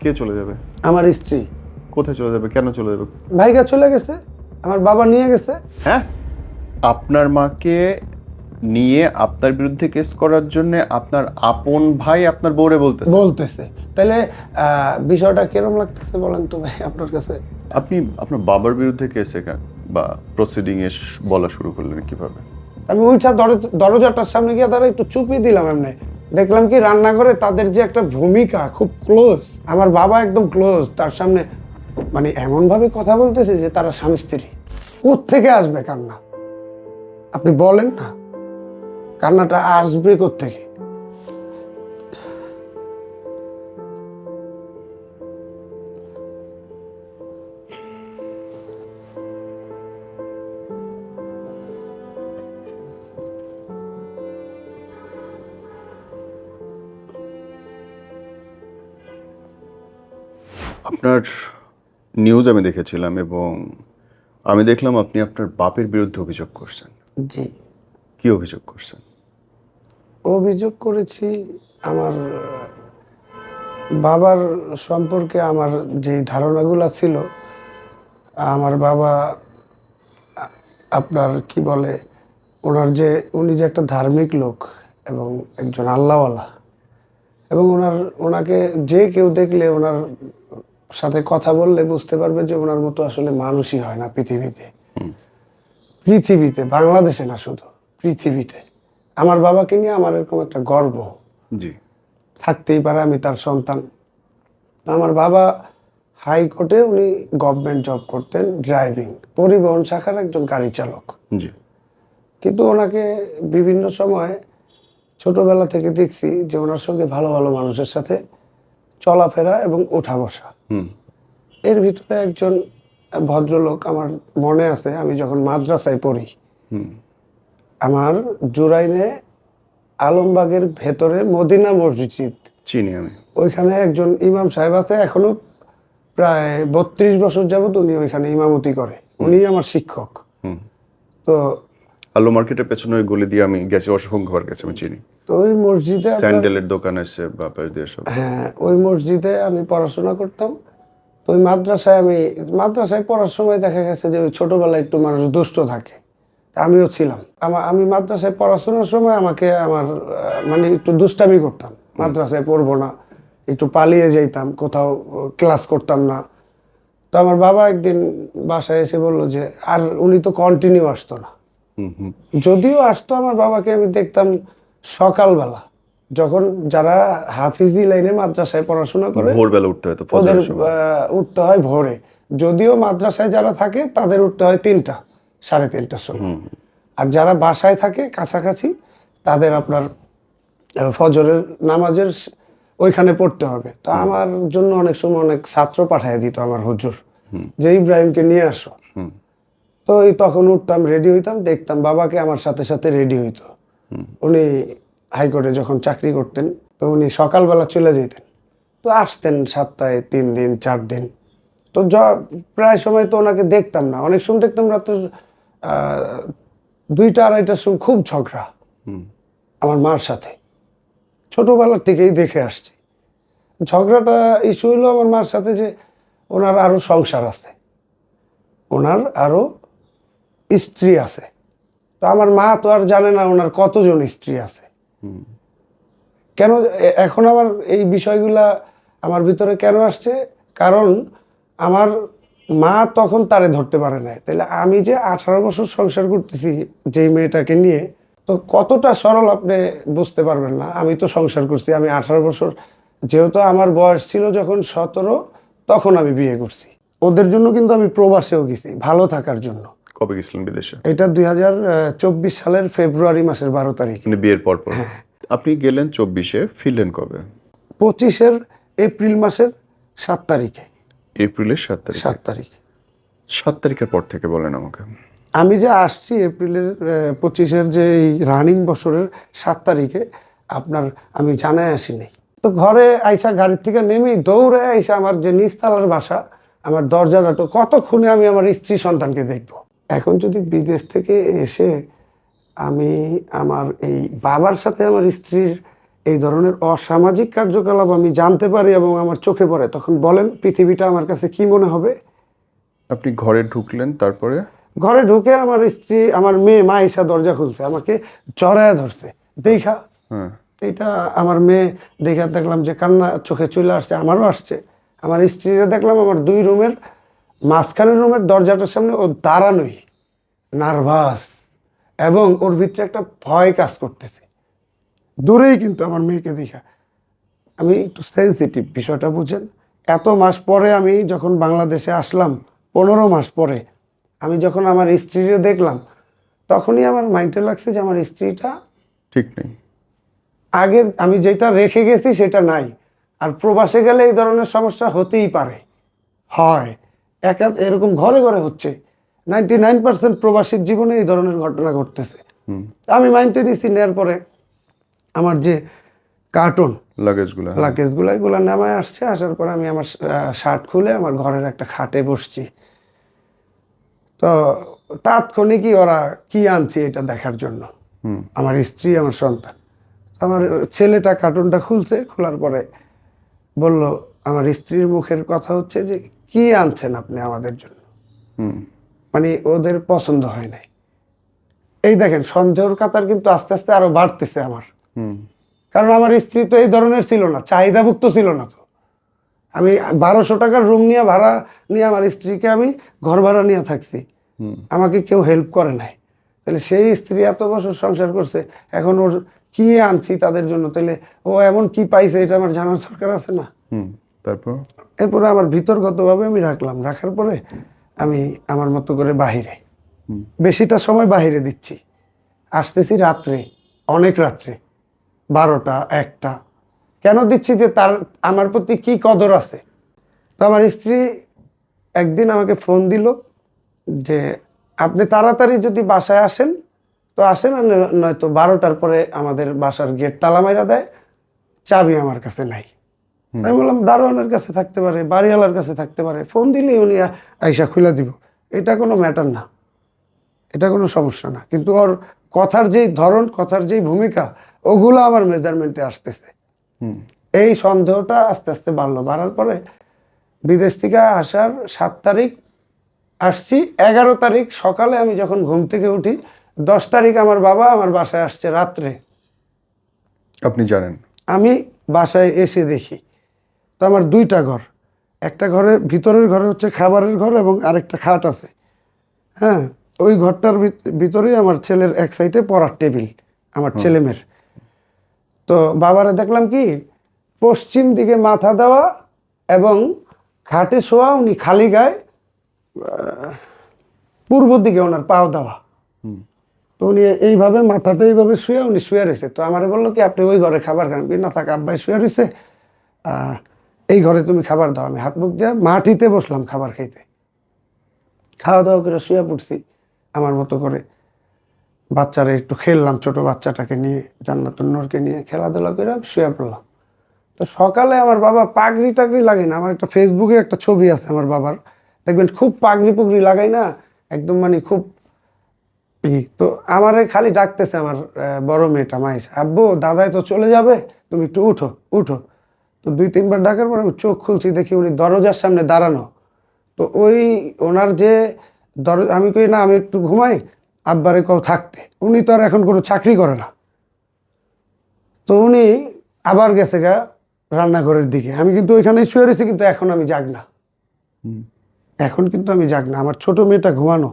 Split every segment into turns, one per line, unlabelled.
কে চলে যাবে?
আমার স্ত্রী।
কোথায় চলে যাবে? কেন চলে যাবে?
ভাইগা চলে গেছে আমার বাবা নিয়ে গেছে।
হ্যাঁ? আপনার মাকে নিয়ে আপনার বিরুদ্ধে কেস করার জন্য আপনার আপন ভাই আপনার বউরে বলতেছে।
বলতেছে। তাহলে বিষয়টা কিরম লাগতেছে বলেন তো ভাই আপনার কাছে?
আপনি আপনার বাবার বিরুদ্ধে কেস কেন বা প্রসিডিং এ বলা শুরু করলেন কীভাবে?
আমি ওইটা দরজ- দরজাটার সামনে গিয়ে তারা একটু চুপিয়ে দিলাম এমনি। দেখলাম কি রান্নাঘরে তাদের যে একটা ভূমিকা খুব ক্লোজ আমার বাবা একদম ক্লোজ তার সামনে মানে এমনভাবে কথা বলতেছে যে তারা স্বামী স্ত্রী। থেকে আসবে কান্না? আপনি বলেন না। কান্নাটা আসবে থেকে
আপনার নিউজ আমি দেখেছিলাম এবং আমি দেখলাম আপনি আপনার বাপের বিরুদ্ধে অভিযোগ করছেন।
জি।
কি অভিযোগ করছেন?
অভিযোগ করেছি আমার বাবার সম্পর্কে আমার যে ধারণাগুলো ছিল আমার বাবা আপনার কি বলে ওনার যে উনি যে একটা ধার্মিক লোক এবং একজন আল্লাহওয়ালা এবং ওনার ওনাকে যে কেউ দেখলে ওনার সাথে কথা বললে বুঝতে পারবে যে ওনার মতো আসলে মানুষই হয় না পৃথিবীতে। পৃথিবীতে বাংলাদেশে না শুধু পৃথিবীতে। আমার বাবাকে নিয়ে আমার এরকম একটা গর্ব।
জি।
থাকতেই পারে আমি তার সন্তান। আমার বাবা হাইকোর্টে উনি গভর্নমেন্ট জব করতেন ড্রাইভিং পরিবহন শাখার একজন গাড়ি চালক।
জি।
কিন্তু ওনাকে বিভিন্ন সময় ছোটবেলা থেকে দেখছি যে ওনার সঙ্গে ভালো ভালো মানুষের সাথে চলাফেরা এবং ওঠা বসা। এর ভিতরে একজন ভদ্রলোক আমার মনে আছে আমি যখন মাদ্রাসায় পড়ি
হুম।
আমার জুরাইনে আলমবাগের ভেতরে মদিনা মসজিদ।
চিনি আমি।
ওইখানে একজন ইমাম সাহেব আছে এখনও প্রায় বত্রিশ বছর যাবত উনি ওইখানে ইমামতি করে। উনি আমার শিক্ষক। তো
আলু মার্কেটের পেছনে ওই গলি দিয়ে আমি গেছি অসংখ্যবার গেছি আমি চিনি।
তো ওই মসজিদে
স্যান্ডেলের দোকান আছে বাপের দিয়ে সব।
হ্যাঁ ওই মসজিদে আমি পড়াশোনা করতাম। তো ওই মাদ্রাসায় আমি মাদ্রাসায় পড়ার সময় দেখা গেছে যে ওই ছোটবেলায় একটু মানুষ দুষ্ট থাকে। আমিও ছিলাম। আমা- আমি মাদ্রাসায় পড়াশোনার সময় আমাকে আমার মানে একটু দুষ্টামি করতাম। মাদ্রাসায় পড়ব না একটু পালিয়ে যাইতাম কোথাও ক্লাস করতাম না। তো আমার বাবা একদিন বাসায় এসে বলল যে আর উনি তো কন্টিনিউ আসতো না। যদিও আসতো আমার বাবাকে আমি দেখতাম সকালবেলা যখন যারা হাফিজি লাইনে মাদ্রাসায় পড়াশোনা করে
ভোরবেলা উঠতে হয়
ওদের উঠতে হয় ভোরে। যদিও মাদ্রাসায় যারা থাকে তাদের উঠতে হয় তিনটা সাড়ে তিনটার সময়। আর যারা বাসায় থাকে কাছাকাছি তাদের আপনার ফজরের নামাজের ওইখানে পড়তে হবে। তো আমার জন্য অনেক সময় অনেক ছাত্র পাঠিয়ে দিত আমার হুজুর। যে ইব্রাহিমকে নিয়ে আসো। তো এই তখন উঠতাম রেডি হইতাম দেখতাম বাবাকে আমার সাথে সাথে রেডি হইতো। উনি হাইকোর্টে যখন চাকরি করতেন তো উনি সকালবেলা চলে যেতেন। তো আসতেন সপ্তাহে তিন দিন চার দিন। তো য- প্রায় সময় তো ওনাকে দেখতাম না। অনেক সময় দেখতাম রাত্র দুইটা আড়াইটার সময় খুব ঝগড়া আমার মার সাথে। ছোটোবেলার থেকেই দেখে আসছি। ঝগড়াটা ইস্যু হইল আমার মার সাথে যে ওনার আরও সংসার আছে। ওনার আরও স্ত্রী আছে। তো আমার মা তো আর জানে না ওনার কতজন স্ত্রী আছে। কেন এখন আমার এই বিষয়গুলা আমার ভিতরে কেন আসছে? কারণ আমার মা তখন তারে ধরতে পারে নাই। তাহলে আমি যে আঠারো বছর সংসার করতেছি যেই মেয়েটাকে নিয়ে তো কতটা সরল আপনি বুঝতে পারবেন না। আমি তো সংসার করছি আমি আঠারো বছর যেহেতু আমার বয়স ছিল যখন সতেরো তখন আমি বিয়ে করছি। ওদের জন্য কিন্তু আমি প্রবাসেও গেছি ভালো থাকার জন্য।
কবে গেছিলেন বিদেশে?
এটা দুই হাজার চব্বিশ সালের ফেব্রুয়ারি মাসের বারো তারিখ।
মানে বিয়ের পর পর?
হ্যাঁ।
আপনি গেলেন চব্বিশে ফিরলেন কবে?
পঁচিশের এপ্রিল মাসের সাত তারিখে।
এপ্রিলের সাত তারিখ?
সাত তারিখ।
সাত তারিখের পর থেকে বলেন আমাকে।
আমি যে আসছি এপ্রিলের পঁচিশের যে এই রানিং বছরের সাত তারিখে আপনার আমি জানায় আসি নাই তো ঘরে আইসা গাড়ির থেকে নেমেই দৌড়ে আইসা আমার যে নিস্তালার বাসা আমার দরজাটা তো কতক্ষণে আমি আমার স্ত্রী সন্তানকে দেখব? এখন যদি বিদেশ থেকে এসে আমি আমার এই বাবার সাথে আমার স্ত্রীর এই ধরনের অসামাজিক কার্যকলাপ আমি জানতে পারি এবং আমার চোখে পড়ে তখন বলেন পৃথিবীটা আমার কাছে কি মনে হবে?
আপনি ঘরে ঢুকলেন তারপরে?
ঘরে ঢুকে আমার স্ত্রী আমার মেয়ে মা এসা দরজা খুলছে আমাকে জড়ায় ধরছে। দেখা
হ্যাঁ।
এটা আমার মেয়ে দেখা দেখলাম যে কান্না চোখে চলে আসছে আমারও আসছে। আমার স্ত্রীরা দেখলাম আমার দুই রুমের মাঝখানের রুমের দরজাটার সামনে ও দাঁড়ানোই নার্ভাস এবং ওর ভিতরে একটা ভয় কাজ করতেছে। দূরেই কিন্তু আমার মেয়েকে দেখা। আমি একটু সেন্সিটিভ বিষয়টা বুঝেন। এত মাস পরে আমি যখন বাংলাদেশে আসলাম পনেরো মাস পরে আমি যখন আমার স্ত্রীরে দেখলাম তখনই আমার মাইন্ডে লাগছে যে আমার স্ত্রীটা
ঠিক নেই।
আগের আমি যেটা রেখে গেছি সেটা নাই। আর প্রবাসে গেলে এই ধরনের সমস্যা হতেই পারে। হয়। একা এরকম ঘরে ঘরে হচ্ছে। নাইনটি নাইন পার্সেন্ট প্রবাসীর জীবনে এই ধরনের ঘটনা ঘটতেছে। আমি মাইন্ডে নিছি নেওয়ার পরে আমার যে কার্টুন
লাগেজগুলো।
লাকেজগুলো এগুলো নামায় আসছে আসার পরে আমি আমার শার্ট খুলে আমার ঘরের একটা খাটে বসছি। তো তাৎক্ষণিকই ওরা কি আনছে এটা দেখার জন্য? আমার স্ত্রী আমার সন্তান। আমার ছেলেটা কার্টুনটা খুলছে খোলার পরে বলল আমার স্ত্রীর মুখের কথা হচ্ছে যে কি আনছেন আপনি আমাদের জন্য? মানে ওদের পছন্দ হয় নাই। এই দেখেন সন্দেহর কাতার কিন্তু আস্তে আস্তে আরও বাড়তেছে আমার। কারণ আমার স্ত্রী তো এই ধরনের ছিল না চাহিদাভুক্ত ছিল না তো। আমি বারোশো টাকার রুম নিয়ে ভাড়া নিয়ে আমার স্ত্রীকে আমি ঘর ভাড়া নিয়ে থাকছি। আমাকে কেউ হেল্প করে নাই। তাহলে সেই স্ত্রী এত বছর সংসার করছে এখন ওর কি আনছি তাদের জন্য? তাহলে ও এমন কি পাইছে এটা আমার জানার সরকার আছে না?
হুম। তারপর?
এরপরে আমার ভিতরগতভাবে আমি রাখলাম। রাখার পরে আমি আমার মতো করে বাহিরে। বেশিটা সময় বাহিরে দিচ্ছি। আসতেছি রাত্রে অনেক রাত্রে বারোটা একটা। কেন দিচ্ছি যে তার আমার প্রতি কি কদর আছে? তো আমার স্ত্রী একদিন আমাকে ফোন দিল যে আপনি তাড়াতাড়ি যদি বাসায় আসেন তো আসেন আর নয়তো বারোটার পরে আমাদের বাসার গেট তালা মাইরা দেয়। চাবি আমার কাছে নাই। আমি বললাম দারোয়ানের কাছে থাকতে পারে বাড়িওয়ালার কাছে থাকতে পারে ফোন দিলেই উনি আইসা খুলে দিব। এটা কোনো ম্যাটার না। এটা কোনো সমস্যা না। কিন্তু ওর কথার যেই ধরন কথার যেই ভূমিকা ওগুলো আমার মেজারমেন্টে আসতেছে।
হুম।
এই সন্দেহটা আস্তে আস্তে বাড়লো। বাড়ার পরে বিদেশ থেকে আসার সাত তারিখ আসছি। এগারো তারিখ সকালে আমি যখন ঘুম থেকে উঠি দশ তারিখ আমার বাবা আমার বাসায় আসছে রাত্রে।
আপনি জানেন।
আমি বাসায় এসে দেখি। তো আমার দুইটা ঘর। একটা ঘরে ভিতরের ঘরে হচ্ছে খাবারের ঘর এবং আরেকটা খাট আছে। হ্যাঁ ওই ঘরটার ভিত- ভিতরেই আমার ছেলের এক সাইডে পড়ার টেবিল আমার ছেলেমেয়ের তো বাবারা দেখলাম কি পশ্চিম দিকে মাথা দেওয়া এবং খাটে শোয়া উনি খালি গায়ে পূর্ব দিকে ওনার পাও দেওয়া। তো উনি এইভাবে মাথাটা এইভাবে শুয়ে উনি শুয়ে রয়েছে। তো আমার বলল কি আপনি ওই ঘরে খাবার খান। না থাক আব্বাই শুয়ে রয়েছে। এই ঘরে তুমি খাবার দাও, আমি হাত মুখ দিয়ে মাটিতে বসলাম খাবার খাইতে। খাওয়া দাওয়া করে শুয়ে পড়ছি আমার মতো করে। বাচ্চারা একটু খেললাম, ছোট বাচ্চাটাকে নিয়ে, জান্নাতুন নূরকে নিয়ে খেলাধুলা করে শুয়ে পড়লাম। তো সকালে আমার বাবা পাগড়ি টাগড়ি লাগে না, আমার একটা ফেসবুকে একটা ছবি আছে আমার বাবার। দেখবেন খুব পাগড়ি পুগড়ি লাগাই না, একদম মানে খুব তো আমারে খালি ডাকতেছে আমার বড় মেয়েটা মাইস আব্বু, দাদাই তো চলে যাবে, তুমি একটু উঠো উঠো। তো দুই তিনবার ডাকার পর আমি চোখ খুলছি দেখি উনি দরজার সামনে দাঁড়ানো। তো ওই ওনার যে দর আমি কই না আমি একটু ঘুমাই আব্বারে কও থাকতে। উনি তো আর এখন কোনো চাকরি করে না। তো উনি আবার গেছে গা রান্নাঘরের দিকে। আমি কিন্তু ওইখানেই শুয়ে রয়েছি কিন্তু এখন আমি জাগ না। এখন কিন্তু আমি জাগ না। আমার ছোট মেয়েটা ঘুমানো।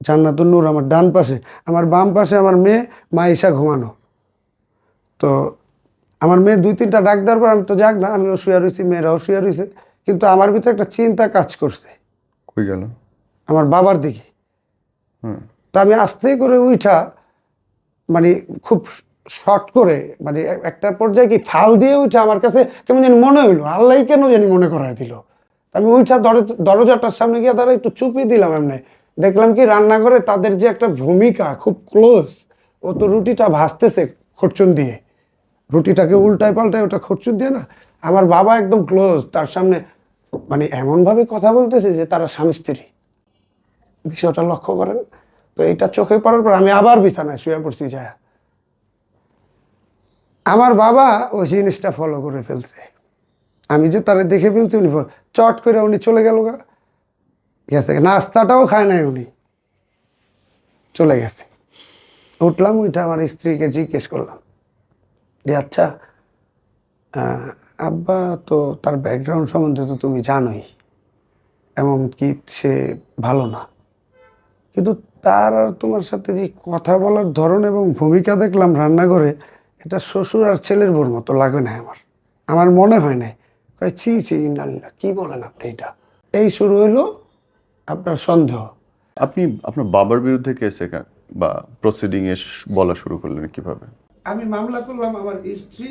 জান্নাতুন নূর আমার ডান পাশে। আমার বাম পাশে আমার মেয়ে মাইশা ঘুমানো। তো আমার মেয়ে দুই তিনটা ডাক দেওয়ার পর আমি তো যাক না আমিও শুয়ে রয়েছি মেয়েরাও শুয়ে রয়েছে কিন্তু আমার ভিতরে একটা চিন্তা কাজ করছে।
কই গেল?
আমার বাবার দিকে।
হুম।
তো আমি আস্তে করে উঠা মানে খুব শর্ট করে মানে একটা পর্যায়ে কি ফাল দিয়ে উঠে আমার কাছে কেমন জানি মনে হইল আল্লাহ কেন জানি মনে করাই দিল। আমি উঠা দর- দরজাটার সামনে গিয়ে তারা একটু চুপিয়ে দিলাম এমনি। দেখলাম কি রান্নাঘরে তাদের যে একটা ভূমিকা খুব ক্লোজ ও তো রুটিটা ভাজতেছে খরচুন দিয়ে। রুটিটাকে উল্টায় পাল্টায় ওটা খরচুন দিয়ে না, আমার বাবা একদম ক্লোজ তার সামনে মানে এমনভাবে কথা বলতেছে যে তারা স্বামী স্ত্রী। বিষয়টা লক্ষ্য করেন, তো এটা চোখে পড়ার পর আমি আবার বিছানায় শুয়ে পড়ছি যায় আমার বাবা ওই জিনিসটা ফলো করে ফেলছে। আমি যে তারা দেখে ফেলছি উনি চট করে উনি চলে গেল গা। গেছে, নাস্তাটাও খায় নাই উনি। চলে গেছে। উঠলাম ওইটা আমার স্ত্রীকে জিজ্ঞেস করলাম যে আচ্ছা আব্বা তো তার ব্যাকগ্রাউন্ড সম্বন্ধে তো তুমি জানোই, এমন কি সে ভালো না। কিন্তু তার আর তোমার সাথে যে কথা বলার ধরন এবং ভূমিকা দেখলাম রান্নাঘরে, এটা শ্বশুর আর ছেলের বোর মতো লাগে না আমার। আমার মনে হয় নাই। কয়, ছি ছি ইন্নালিল্লাহ কি বলেন আপনি এটা? এই শুরু হইল আপনার সন্দেহ।
আপনি আপনার বাবার বিরুদ্ধে কেসে বা প্রসিডিং এ বলা শুরু করলেন কীভাবে?
আমি মামলা করলাম আমার স্ত্রী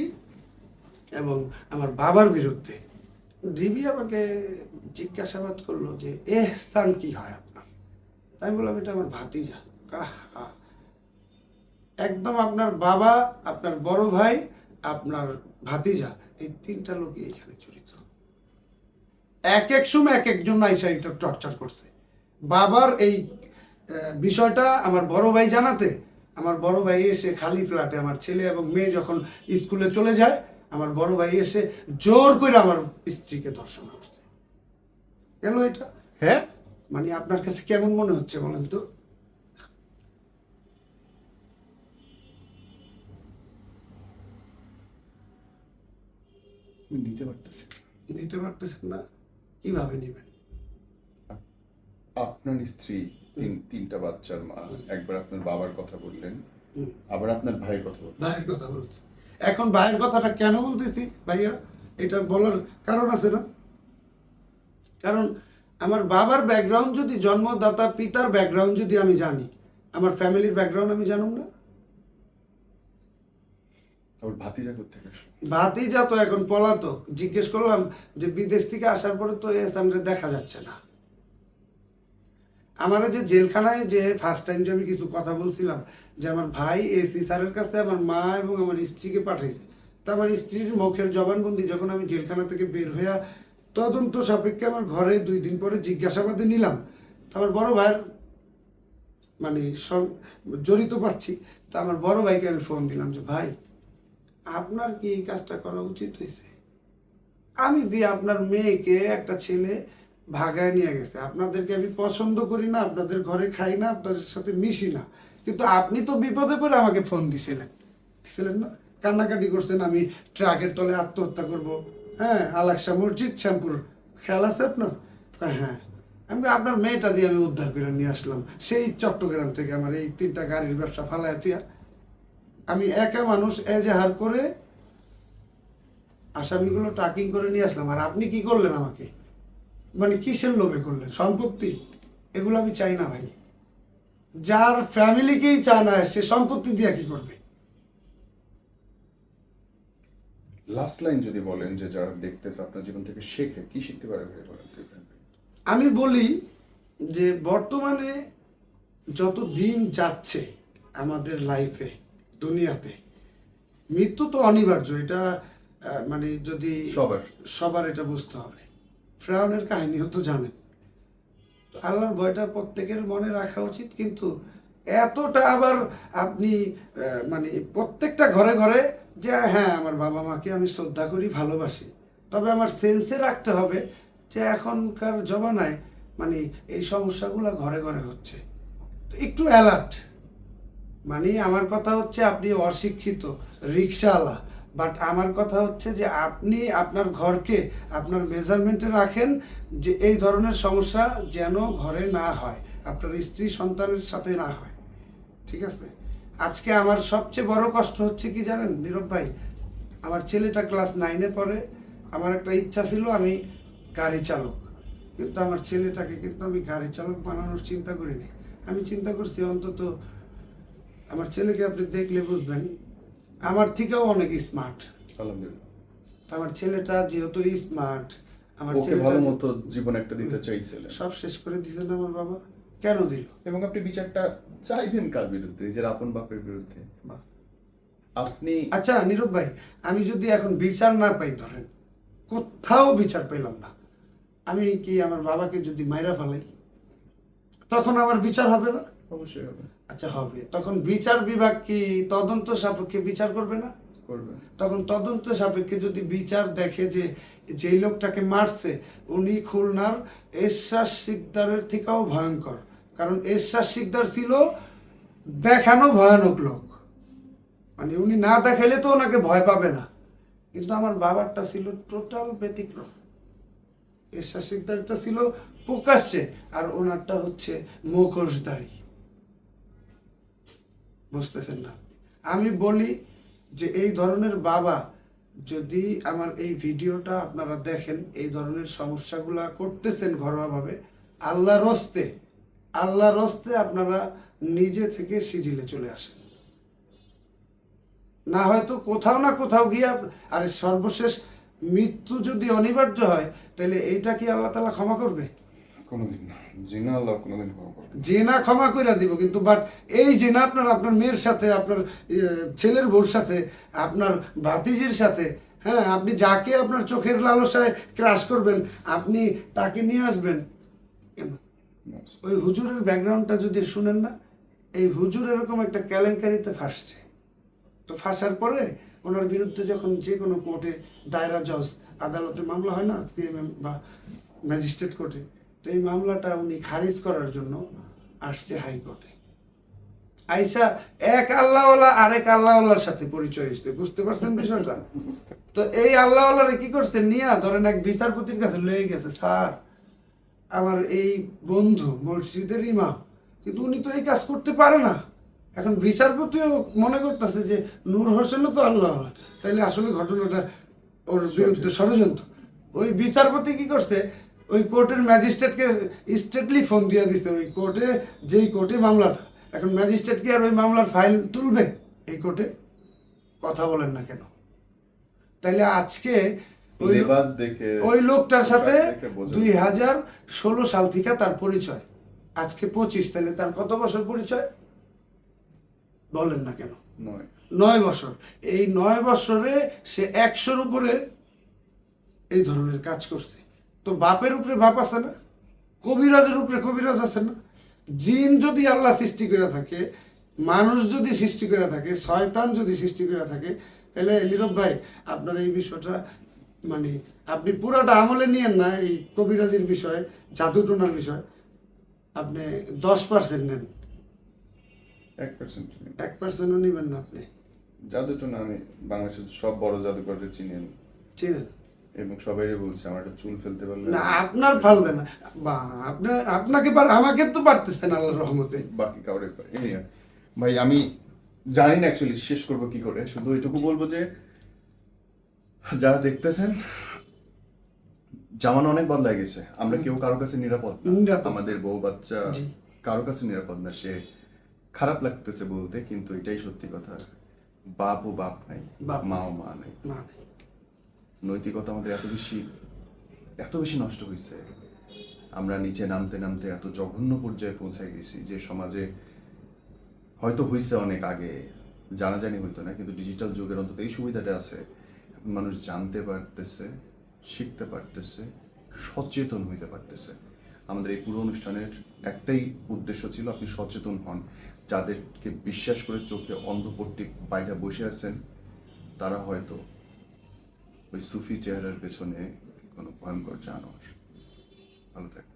এবং আমার বাবার বিরুদ্ধে। ডিবি আমাকে জিজ্ঞাসাবাদ করল যে এহসান কি হয় আপনার? তাই বললাম, এটা আমার ভাতিজা। কাহা। একদম আপনার বাবা, আপনার বড় ভাই, আপনার ভাতিজা, এই তিনটা লোকই এখানে জড়িত। এক এক সময় এক একজন আইসা এটা টর্চার করছে। বাবার এই বিষয়টা আমার বড় ভাই জানাতে আমার বড় ভাই এসে খালি ফ্ল্যাটে আমার ছেলে এবং মেয়ে যখন স্কুলে চলে যায় আমার বড় ভাই এসে জোর করে আমার স্ত্রীকে ধর্ষণ করছে। কেন এটা? হ্যাঁ? মানে আপনার কাছে কেমন মনে হচ্ছে বলেন তো?
নিতে পারতেছি
নিতে পারতেছেন না? কীভাবে নেবেন?
আপনার স্ত্রী তিন তিনটা বাচ্চার মা। একবার আপনার বাবার কথা বললেন আবার আপনার ভাইয়ের কথা বললেন।
ভাইয়ের কথা বলছি। এখন ভাইয়ের কথাটা কেন বলতেছি? ভাইয়া এটা বলার কারণ আছে না? কারণ আমার বাবার ব্যাকগ্রাউন্ড যদি জন্মদাতা পিতার ব্যাকগ্রাউন্ড যদি আমি জানি আমার ফ্যামিলির ব্যাকগ্রাউন্ড আমি জানুম না?
আবার ভাতিজা আসলো?
ভাতিজা তো এখন পলাতক। জিজ্ঞেস করলাম যে বিদেশ থেকে আসার পরে তো এস আমরা দেখা যাচ্ছে না। আমার যে জেলখানায় যে ফার্স্ট টাইম যে আমি কিছু কথা বলছিলাম, যে আমার ভাই এসি স্যারের কাছে আমার মা এবং আমার স্ত্রীকে পাঠাইছে। তা আমার স্ত্রীর মুখের জবানবন্দি যখন আমি জেলখানা থেকে বের হইয়া তদন্ত সাপেক্ষে আমার ঘরে দুই দিন পরে জিজ্ঞাসাবাদে নিলাম। তা আমার বড় ভাইয়ের মানে জড়িত পাচ্ছি। তা আমার বড় ভাইকে আমি ফোন দিলাম যে, ভাই, আপনার কি এই কাজটা করা উচিত হয়েছে? আমি দিয়ে আপনার মেয়েকে, একটা ছেলে ভাগায় নিয়ে গেছে। আপনাদেরকে আমি পছন্দ করি না, আপনাদের ঘরে খাই না, আপনাদের সাথে মিশি না। কিন্তু আপনি তো বিপদে পড়ে আমাকে ফোন দিছিলেন। দিছিলেন না? কান্নাকাটি করছেন আমি, ট্রাকের তলে আত্মহত্যা করব। হ্যাঁ আলাকসা মসজিদ, শ্যামপুর। খেয়াল আছে আপনার? হ্যাঁ। আমি আপনার মেয়েটা দিয়ে আমি উদ্ধার করে নিয়ে আসলাম। সেই চট্টগ্রাম থেকে আমার এই তিনটা গাড়ির ব্যবসা ফালাইয়া আমি একা মানুষ এজাহার করে আসামিগুলো ট্রাকিং করে নিয়ে আসলাম। আর আপনি কি করলেন আমাকে? মানে কিসের লোভে করলেন? সম্পত্তি? এগুলো আমি চাই না ভাই। যার ফ্যামিলিকেই চায় না সে সম্পত্তি দিয়ে কি করবে?
লাস্ট লাইন যদি বলেন যে যারা দেখতেছে আপনার জীবন থেকে শেখে কি শিখতে পারে ভাই বলেন?
আমি বলি যে বর্তমানে যত দিন যাচ্ছে আমাদের লাইফে দুনিয়াতে মৃত্যু তো অনিবার্য এটা মানে যদি
সবার।
সবার এটা বুঝতে হবে। ফ্রাউনের কাহিনীও তো জানেন। আল্লাহর ভয়টা প্রত্যেকের মনে রাখা উচিত, কিন্তু এতটা আবার আপনি মানে প্রত্যেকটা ঘরে ঘরে যে হ্যাঁ আমার বাবা মাকে আমি শ্রদ্ধা করি, ভালোবাসি। তবে আমার সেন্সে রাখতে হবে যে, এখনকার জমানায় মানে এই সমস্যাগুলো ঘরে ঘরে হচ্ছে। তো একটু অ্যালার্ট। মানে আমার কথা হচ্ছে, আপনি অশিক্ষিত রিক্সাওয়ালা বাট আমার কথা হচ্ছে যে আপনি আপনার ঘরকে, আপনার মেজারমেন্টে রাখেন যে এই ধরনের সমস্যা যেন ঘরে না হয়, আপনার স্ত্রী সন্তানের সাথে না হয়। ঠিক আছে? আজকে আমার সবচেয়ে বড় কষ্ট হচ্ছে কি জানেন? নীরব ভাই, আমার ছেলেটা ক্লাস নাইনে পড়ে, আমার একটা ইচ্ছা ছিল আমি গাড়ি চালক। কিন্তু আমার ছেলেটাকে কিন্তু আমি গাড়ি চালক বানানোর চিন্তা করিনি। আমি চিন্তা করছি অন্তত আমার ছেলেকে আপনি দেখলে বুঝবেন আমার থেকেও অনেক স্মার্ট
আলহামদুলিল্লাহ।
আমার ছেলেটা যেহেতু স্মার্ট আমার ছেলেটা
ভালো মতো জীবন একটা দিতে চাইছিলেন।
সব শেষ করে দিয়েছেন আমার বাবা। কেন দিল?
এবং আপনি বিচারটা চাইবেন কার বিরুদ্ধে? নিজের আপন বাপের বিরুদ্ধে। আপনি
আচ্ছা নীরব ভাই আমি যদি এখন বিচার না পাই ধরেন কোথাও বিচার পেলাম না আমি কি আমার বাবাকে যদি মাইরা ফেলাই তখন আমার বিচার হবে না?
অবশ্যই হবে
আচ্ছা হবে। তখন বিচার বিভাগ কি তদন্ত সাপেক্ষে বিচার করবে না?
করবে।
তখন তদন্ত সাপেক্ষে যদি বিচার দেখে যে যেই লোকটাকে মারছে উনি খুলনার এরশাদ শিকদারের থেকেও ভয়ঙ্কর। কারণ এরশাদ শিকদার ছিল দেখানো ভয়ানক লোক। মানে উনি না দেখাইলে তো ওনাকে ভয় পাবে না। কিন্তু আমার বাবারটা ছিল টোটাল ব্যতিক্রম। এরশাদ শিকদারটা ছিল প্রকাশ্যে আর ওনারটা হচ্ছে মুখোশধারী। বুঝতেছেন না আমি বলি যে এই ধরনের বাবা যদি আমার এই ভিডিওটা আপনারা দেখেন, এই ধরনের সমস্যাগুলা করতেছেন ঘরোয়াভাবে আল্লাহ রস্তে আল্লাহ রস্তে আপনারা নিজে থেকে সিজিলে চলে আসেন। না হয়তো কোথাও না কোথাও গিয়ে আর সর্বশেষ মৃত্যু যদি অনিবার্য হয়, তাহলে এইটা কি আল্লাহ তালা ক্ষমা করবে?
কোনোদিন না। জিনা আল্লাহ কোনোদিন ক্ষমা করবে না।
ক্ষমা করে দিব কিন্তু বাট এই জেনা আপনার আপনার মেয়ের সাথে আপনার ছেলের বউর সাথে আপনার ভাতিজির সাথে হ্যাঁ আপনি যাকে আপনার চোখের লালসায় ক্রাশ করবেন আপনি তাকে নিয়ে আসবেন। ওই হুজুরের ব্যাকগ্রাউন্ডটা যদি শুনেন না এই হুজুর এরকম একটা কেলেঙ্কারিতে ফাঁসছে। তো ফাঁসার পরে ওনার বিরুদ্ধে যখন যে কোনো কোর্টে দায়রা জজ আদালতে মামলা হয় না সিএমএম বা ম্যাজিস্ট্রেট কোর্টে তো এই মামলাটা উনি খারিজ করার জন্য আসছে হাইকোর্টে। আইসা এক আল্লাহওয়ালা আরেক আল্লাহওয়ালার সাথে পরিচয় হয়েছে। বুঝতে পারছেন বিষয়টা? তো এই আল্লাহওয়ালারে কি করছে? নিয়া ধরেন এক বিচারপতির কাছে লয়ে গেছে স্যার আমার এই বন্ধু মসজিদের ইমাম কিন্তু উনি তো এই কাজ করতে পারে না। এখন বিচারপতিও মনে করতেছে যে নূর হোসেনও তো আল্লাহ তাইলে আসলে ঘটনাটা ওর বিরুদ্ধে ষড়যন্ত্র। ওই বিচারপতি কি করছে? ওই কোর্টের ম্যাজিস্ট্রেটকে স্টেটলি ফোন দিয়ে দিছে ওই কোর্টে যেই কোর্টে মামলাটা এখন ম্যাজিস্ট্রেট কি আর ওই মামলার ফাইল তুলবে? এই কোর্টে? কথা বলেন না কেন? তাইলে আজকে ওই লোকটার সাথে দুই হাজার ষোলো সাল থেকে তার পরিচয়। আজকে পঁচিশ তাহলে তার কত বছর পরিচয়? বলেন না কেন?
নয়।
নয় বছর। এই নয় বছরে সে একশোর উপরে এই ধরনের কাজ করছে। তো বাপের উপরে বাপ আছে না? কবিরাজের উপরে কবিরাজ আছে না? জিন যদি আল্লাহ সৃষ্টি করে থাকে মানুষ যদি সৃষ্টি করে থাকে শয়তান যদি সৃষ্টি করে থাকে তাহলে নীরব ভাই আপনার এই বিষয়টা মানে আপনি পুরাটা আমলে নিয়েন না এই কবিরাজের বিষয় জাদুটোনার বিষয়। আপনি দশ পার্সেন্ট নেন।
এক পার্সেন্ট
এক পার্সেন্টও নেবেন না আপনি।
জাদুটা না আমি বাংলাদেশের সব বড় জাদুকরকে চিনি আমি।
চিনেন?
এবং সবাইরে বলছে আমার একটা চুল ফেলতে পারলে
না আপনার ফালবে না। বা আপনার আপনাকে পার আমাকে তো পারতেছেন আল্লাহর রহমতে।
বাকি কাউরে। ভাই আমি জানি না অ্যাকচুয়ালি শেষ করব কি করে। শুধু এটুকু বলব যে যারা দেখতেছেন জামানো অনেক বদলায় গেছে। আমরা কেউ কারও কাছে নিরাপদ না। আমাদের বউ বাচ্চা। কারও কাছে নিরাপদ না। সে খারাপ লাগতেছে বলতে কিন্তু এটাই সত্যি কথা। বাপ ও বাপ নাই। মা ও মা নাই।
না
নৈতিকতা আমাদের এত বেশি এত বেশি নষ্ট হয়েছে আমরা নিচে নামতে নামতে এত জঘন্য পর্যায়ে পৌঁছায় গেছি যে সমাজে হয়তো হয়েছে অনেক আগে, জানাজানি হইতো না, কিন্তু ডিজিটাল যুগের অন্তত এই সুবিধাটা আছে। মানুষ জানতে পারতেছে, শিখতে পারতেছে, সচেতন হইতে পারতেছে। আমাদের এই পুরো অনুষ্ঠানের একটাই উদ্দেশ্য ছিল আপনি সচেতন হন। যাদেরকে বিশ্বাস করে চোখে অন্ধপট্টি বাইরে বসে আছেন, তারা হয়তো ওই সুফি চেহারার পেছনে কোনো ভয়ঙ্কর জানোয়ার। ভালো থাকবে